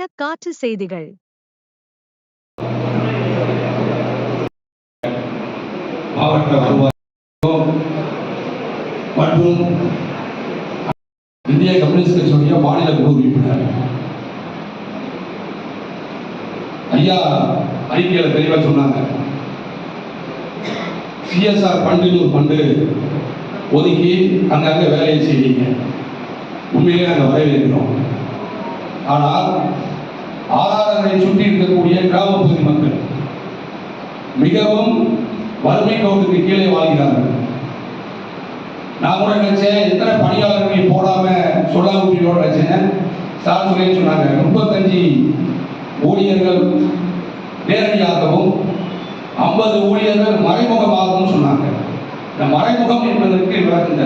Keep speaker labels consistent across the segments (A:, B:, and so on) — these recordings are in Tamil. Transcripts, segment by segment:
A: பயண காற்று செய்திகள்.
B: மாவட்ட வருவாய் மற்றும் இந்திய கம்யூனிஸ்ட் கட்சியுடைய மாநில குழு உறுப்பினர். ஐயா அறிக்கையில தெளிவா சொன்னாங்க. சிஎஸ்ஆர் ஃபண்டுன்னு ஒரு ஃபண்டு ஒதுக்கி அங்கங்க வேலையை செய்வீங்க உண்மையிலே நாங்கள் வரவேற்கிறோம். ஆனால் ஆதாரங்களை சுற்றி இருக்கக்கூடிய கிராமப்பகுதி மக்கள் மிகவும் வறுமை கோட்டுக்கு கீழே வாழ்கிறார்கள். நான் கூட நினைச்சேன் எத்தனை பணியாளர்கள் போடாம சொல்லாம விட்டுட்டோம்னு நினைச்சேன் சார் சொல்லி சொன்னாங்க முப்பத்தஞ்சு ஊழியர்கள் நேரடியாகவும் ஐம்பது ஊழியர்கள் மறைமுகமாகவும் சொன்னாங்க. இந்த மறைமுகம் என்பதற்கு விளக்குங்க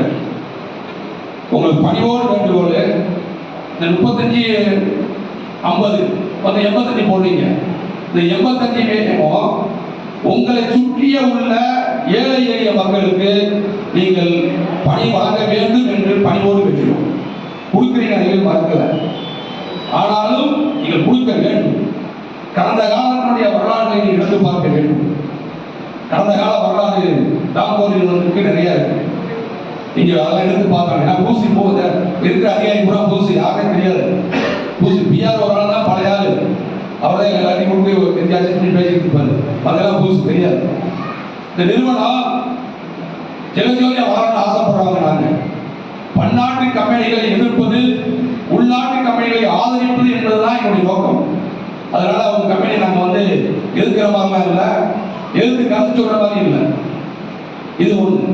B: உங்களுக்கு பணிவோடு வேண்டுகோள் இந்த முப்பத்தஞ்சு ஐம்பது வந்து எண்பத்தஞ்சு போடுவீங்க இந்த எண்பத்தஞ்சு வேணுமோ உங்களை சுற்றிய உள்ள ஏழை எளிய மக்களுக்கு நீங்கள் பணி வழங்க வேண்டும் என்று பணிவோடு பேசுவோம் கொடுக்குறீங்க நீங்கள் மறக்கல. ஆனாலும் நீங்கள் கொடுக்க வேண்டும். கடந்த காலத்தினுடைய வரலாற்றை நீங்கள் எடுத்து பார்க்க வேண்டும். கடந்த கால வரலாறு ராம்கோர் நிறுவனத்துக்கு நிறைய இருக்கு. நீங்க அதெல்லாம் எடுத்து பார்க்கணும். ஏன்னா பூசி போகுது இருக்கிற அதிகாரி பூரா பூசி யாருமே தெரியாது. பூசி பிஆர் ஒரு பழையாது தான் எங்கள் ஆளு அவரே ஒரு கொடுத்து வித்தியாசம் பண்ணி பேசிட்டு இருப்பாரு. அதெல்லாம் புதுசு தெரியாது. இந்த நிறுவனம் ஜெகஜோதியா வளரணும்னு ஆசைப்படுறாங்க நாங்கள் பன்னாட்டு கம்பெனிகளை எதிர்ப்பது உள்நாட்டு கம்பெனிகளை ஆதரிப்பது என்பதுதான் என்னுடைய நோக்கம். அதனால அவங்க கம்பெனி நம்ம வந்து எதிர்க்கிற மாதிரிலாம் இல்லை எதிர்த்து கருத்து சொல்ற மாதிரி இல்லை. இது ஒண்ணு.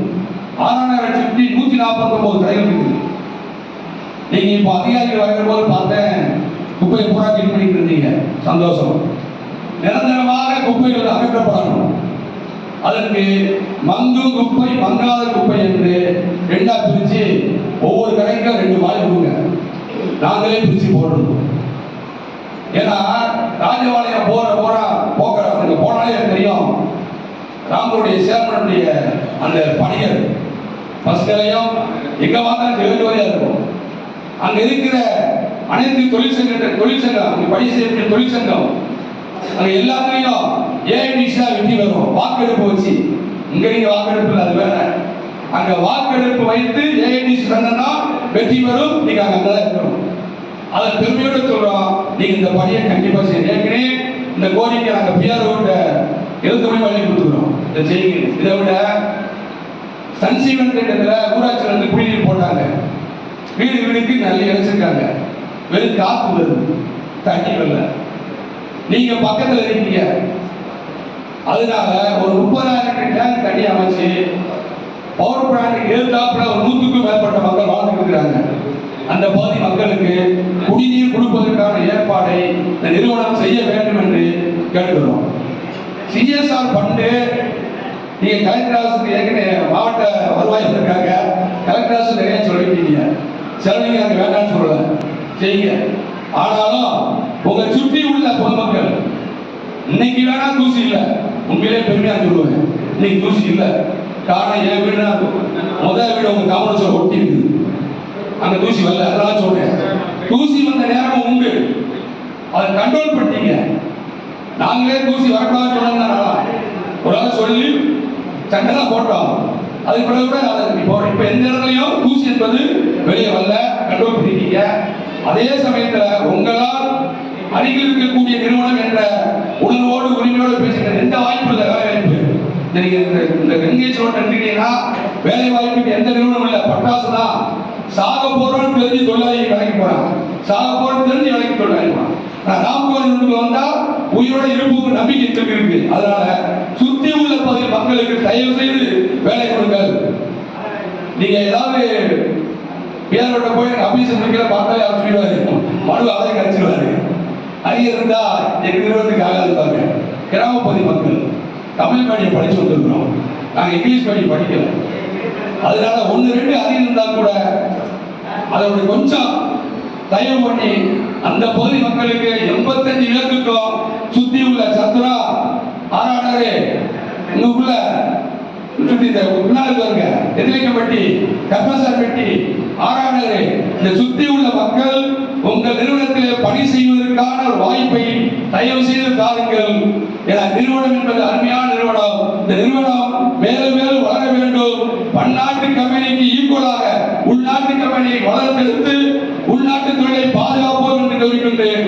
B: ஆறாயிரம் லட்சத்தி நூத்தி நாற்பத்தி ஒன்பது கடைகள் இருக்குது. நீங்க இப்போ அதிகாரிகள் வருகிற போது பார்த்தேன் குப்பையை பூரா கிளீன் பண்ணிட்டு இருந்தீங்க சந்தோஷம். நிரந்தரமாக குப்பைகள் அகற்றப்படணும். அதற்கு மந்து குப்பை மங்காத குப்பை என்று ரெண்டா பிரித்து ஒவ்வொரு கடைக்கும் ரெண்டு வாய் கொடுங்க. நாங்களே பிரித்து போடணும். ஏன்னா ராஜபாளையம் போற போற போக்குற அங்க போனாலே எனக்கு தெரியும். ராமருடைய சேர்மனுடைய அந்த பணியர் பஸ் நிலையம் எங்க பார்த்தாலும் ஜெகஜோதியா இருக்கும். அங்க இருக்கிற அனைத்து தொழிற்சங்க தொழிற்சங்கம் பணி செய்யக்கூடிய தொழிற்சங்கம் அங்க எல்லாத்துலயும் ஏஐடிசி தான் வெற்றி வரும் வாக்கெடுப்பு வச்சு. இங்க நீங்க வாக்கெடுப்பு இல்லை, அது வேற. அங்க வாக்கெடுப்பு வைத்து ஏஐடிசி சங்கம் வெற்றி பெறும். நீங்க அங்க அங்கதான் இருக்கணும். அதை பெருமையோட சொல்றோம். நீங்க இந்த பணியை கண்டிப்பா செய்ய ஏற்கனவே இந்த கோரிக்கை நாங்க பிஆர் விட்ட எழுத்து மணி வழி கொடுத்துக்கிறோம் இதை செய்யுங்க. இதை விட சன்சீவன் திட்டத்தில் ஊராட்சியில் வந்து குடிநீர் போட்டாங்க. வீடு வீடுக்கு நல்ல இழைச்சிருக்காங்க வெறும் காத்து வருது. தண்ணி வரல. நீங்க பக்கத்துல இருக்கீங்க. அதனால ஒரு முப்பதாயிரம் டேங்க் தண்ணி அமைச்சு பவர் பிளான்ட் எழுத்தாப்புல ஒரு நூற்றுக்கும் மேற்பட்ட மக்கள் வாழ்ந்துட்டு இருக்கிறாங்க. அந்த பகுதி மக்களுக்கு குடிநீர் கொடுப்பதற்கான ஏற்பாடை இந்த நிறுவனம் செய்ய வேண்டும் என்று கேட்டுக்கிறோம் சிஎஸ்ஆர் பண்டு நீங்க கலெக்டர் ஆஃபீஸுக்கு ஏற்கனவே மாவட்ட வருவாய் இருக்காங்க கலெக்டர் ஆஃபீஸ் நிறைய சொல்லிட்டீங்க செலவிங்க அது வேண்டாம்னு சொல்லலை. செய்யுங்க. ஆனாலும் உங்க சுற்றி உள்ள பொதுமக்கள் இன்னைக்கு வேணா தூசி இல்ல. உண்மையிலே பெருமையா சொல்லுவேன். இன்னைக்கு தூசி இல்ல. காரணம் என் வீடுனா முதல் வீடு உங்க கவனத்தில் ஒட்டி இருக்குது. அந்த தூசி வரல. அதெல்லாம் சொல்றேன். தூசி வந்த நேரமும் உண்டு. அதை கண்ட்ரோல் பண்ணிட்டீங்க. நாங்களே தூசி வரக்கூடாது சொன்னா ஒரு ஆள் சொல்லி சண்டை தான் போட்டோம். அதுக்கு பிறகு கூட அதை இப்போ இப்போ எந்த இடத்துலையும் தூசி என்பது வெளியே வரல. கண்ட்ரோல் பண்ணிட்டீங்க. அதே சமயத்தில் உங்களால் அருகில் இருக்கக்கூடிய நிறுவனம் என்ற உணர்வோடு உரிமையோடு பேசுகிற எந்த வாய்ப்பு இல்லை வேலை வாய்ப்பு. நீங்க இந்த இந்த வெங்கேஜ் எடுத்துக்கிட்டீங்கன்னா வேலை வாய்ப்புக்கு எந்த நிறுவனம் இல்லை. பட்டாசு தான். சாக போறோம்னு தெரிஞ்சு தொழிலாளி வேலைக்கு போறான். சாக போறோம்னு தெரிஞ்சு வேலைக்கு தொழிலாளி போறான். நான் ராம்கோவில் வந்தா உயிரோட இருப்புக்கு நம்பிக்கை திரும்பி இருக்கு அதனால சுத்தி உள்ள பகுதி மக்களுக்கு தயவு செய்து வேலை கொடுங்கள். நீங்க ஏதாவது பேரோட போய் எனக்கு அபிஷேகம் முடிக்கல பார்த்தாலே அவர் சொல்லிடுவாரு. மனு அதை கழிச்சிடுவாரு அரிய இருந்தா எங்க நிறுவனத்துக்கு ஆகாது பாருங்க. கிராம மக்கள் தமிழ் மீடியம் படிச்சு வந்திருக்கிறோம். நாங்க இங்கிலீஷ் மீடியம் படிக்கல. அதனால ஒன்று ரெண்டு அறிவு இருந்தா கூட அதோட கொஞ்சம் தயவு பண்ணி அந்த பகுதி மக்களுக்கு எண்பத்தஞ்சு பேருக்கும் சுத்தி உள்ள சத்ரா ஆறாடரு உங்களுக்குள்ள சுற்றி இந்த முன்னாள் பாருங்க எதிரிக்கப்பட்டி கர்மசார்பட்டி ஆறாடரு இந்த சுத்தி உள்ள மக்கள் உங்கள் நிறுவனத்திலே பணி செய்வதற்கான ஒரு வாய்ப்பை தயவு செய்து தாருங்கள் என நிறுவனம் என்பது அருமையான நிறுவனம். இந்த நிறுவனம் மேலும் மேலும் வளர வேண்டும். பன்னாட்டு கம்பெனிக்கு ஈக்குவலாக உள்நாட்டு கம்பெனியை வளர்த்தெடுத்து உள்நாட்டு தொழிலை பாதுகாப்போம் என்று கூறுகின்றேன்